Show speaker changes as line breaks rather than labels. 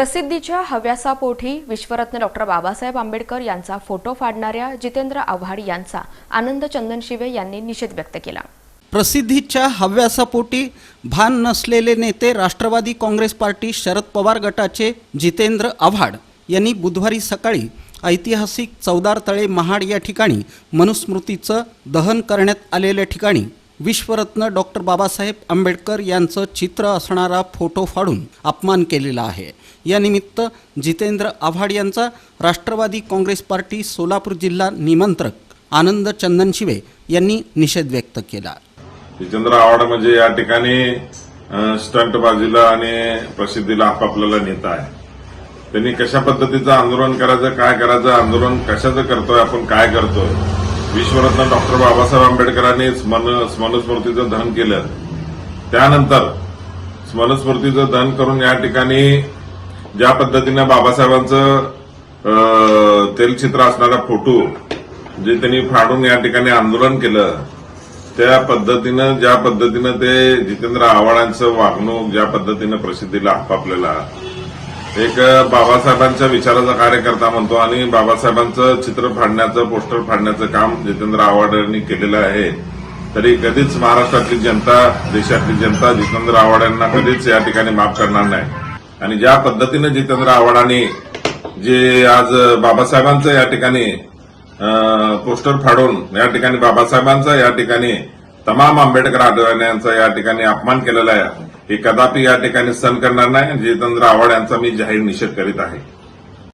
प्रसिद्धीच्या हव्यासापोटी विश्वरत्न डॉक्टर बाबासाहेब आंबेडकर यांचा फोटो फाडणाऱ्या जितेंद्र आव्हाड यांचा आनंद चंदन शिवे यांनी निषेध व्यक्त केला.
प्रसिद्धीच्या हव्यासापोटी भान नसलेले नेते राष्ट्रवादी काँग्रेस पार्टी शरद पवार गटाचे जितेंद्र आव्हाड यांनी बुधवारी सकाळी ऐतिहासिक चौदार तळे महाड या ठिकाणी मनुस्मृतीचं दहन करण्यात आलेल्या ठिकाणी विश्वरत्न डॉक्टर बाबासाहेब आंबेडकर यांचं चित्र असणारा फोटो फाडून अपमान केलेला आहे. यानिमित्त जितेंद्र आव्हाड यांचा राष्ट्रवादी काँग्रेस पार्टी सोलापूर जिल्हा निमंत्रक आनंद चंदन शिवे यांनी निषेध व्यक्त केला.
जितेंद्र आव्हाड म्हणजे या ठिकाणी स्टंटबाजीला स्टंट आणि प्रसिद्धीला आपापल्याला नेता आहे. त्यांनी कशा पद्धतीचं आंदोलन करायचं काय करायचं आंदोलन कशाचं करतोय आपण काय करतोय विश्वरत्न डॉक्टर बाबासाहेब आंबेडकरांनी स्मरण स्मरणस्मृतीचं दहन केलं. त्यानंतर स्मरणस्मृतीचं दहन करून या ठिकाणी ज्या पद्धतीनं बाबासाहेबांचं तेलचित्र असणारा फोटो जे त्यांनी फाडून या ठिकाणी आंदोलन केलं त्या पद्धतीनं ज्या पद्धतीनं ते जितेंद्र आव्हाडांचं वागणूक ज्या पद्धतीनं प्रसिद्धीला आपापलेला एक बाबासाहेबांच्या विचाराचा कार्यकर्ता म्हणतो आणि बाबासाहेबांचं चित्र फाडण्याचं पोस्टर फाडण्याचं काम जितेंद्र आव्हाड यांनी केलेलं आहे. तरी कधीच महाराष्ट्रातली जनता देशातली जनता जितेंद्र आव्हाड यांना कधीच या ठिकाणी माफ करणार नाही. आणि ज्या पद्धतीनं जितेंद्र आव्हाडांनी जे आज बाबासाहेबांचं या ठिकाणी पोस्टर फाडून या ठिकाणी बाबासाहेबांचा या ठिकाणी तमाम आंबेडकर आढळण्यांचा या ठिकाणी अपमान केलेला आहे. हे कदापि या ठिकाणी सहन करणार नाही जितेंद्र आव्हाड यांचा मी जाहीर निषेध करीत आहे.